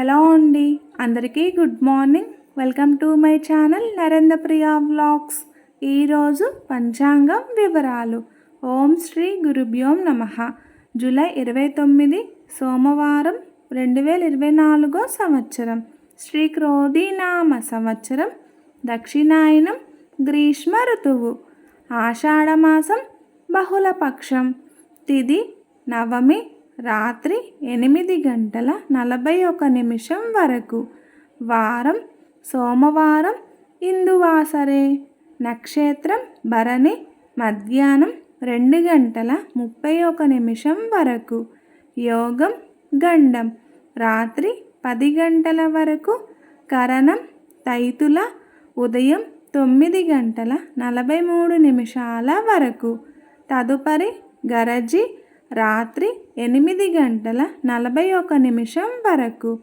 Hello అండి. అందరికీ good morning. Welcome to my channel Narendra Priya vlogs ఈరోజు పంచాంగం వివరాలు. ఓం శ్రీ గురుభ్యోం నమ. జూలై ఇరవై తొమ్మిది సోమవారం రెండు వేల ఇరవై నాలుగో సంవత్సరం. శ్రీ క్రోధీనామ సంవత్సరం. దక్షిణాయనం గ్రీష్మ ఋతువు. ఆషాఢమాసం బహుళపక్షం. తిది నవమి రాత్రి ఎనిమిది గంటల నలభై ఒక నిమిషం వరకు. వారం సోమవారం ఇందువాసరే. నక్షత్రం భరణి మధ్యాహ్నం రెండు గంటల ముప్పై ఒక నిమిషం వరకు. యోగం గండం. రాత్రి పది గంటల వరకు. కరణం తైతుల ఉదయం తొమ్మిది గంటల నలభై మూడు నిమిషాల వరకు. తదుపరి గరజి రాత్రి ఎనిమిది గంటల నలభై ఒక నిమిషం వరకు.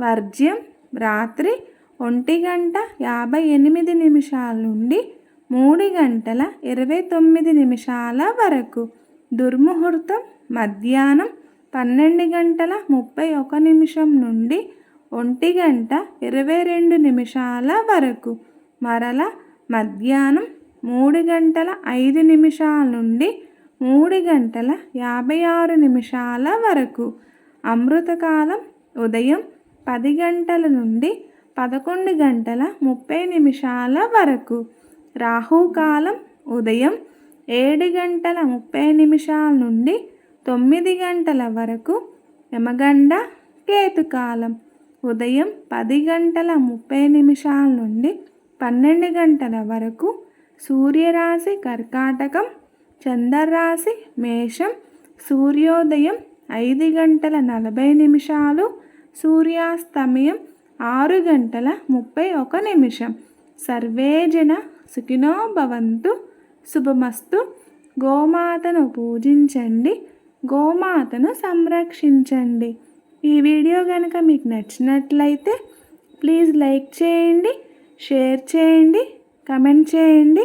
వర్జ్యం రాత్రి ఒంటి గంట యాభై ఎనిమిది నిమిషాల నుండి మూడు గంటల ఇరవై తొమ్మిది నిమిషాల వరకు. దుర్ముహూర్తం మధ్యాహ్నం పన్నెండు గంటల ముప్పై ఒక నిమిషం నుండి ఒంటి గంట ఇరవై రెండు నిమిషాల వరకు. మరల మధ్యాహ్నం మూడు గంటల ఐదు నిమిషాల నుండి మూడు గంటల యాభై ఆరు నిమిషాల వరకు. అమృతకాలం ఉదయం పది గంటల నుండి పదకొండు గంటల ముప్పై నిమిషాల వరకు. రాహుకాలం ఉదయం ఏడు గంటల ముప్పై నిమిషాల నుండి తొమ్మిది గంటల వరకు. యమగండ కేతుకాలం ఉదయం పది గంటల ముప్పై నిమిషాల నుండి పన్నెండు గంటల వరకు. సూర్యరాశి కర్కాటకం చంద్రరాశి మేషం సూర్యోదయం ఐదు గంటల నలభై నిమిషాలు సూర్యాస్తమయం ఆరు గంటల ముప్పై ఒక నిమిషం. సర్వేజన సుఖినో భవంతు. శుభమస్తు. గోమాతను పూజించండి. గోమాతను సంరక్షించండి. ఈ వీడియో కనుక మీకు నచ్చినట్లయితే ప్లీజ్ లైక్ చేయండి షేర్ చేయండి కమెంట్ చేయండి.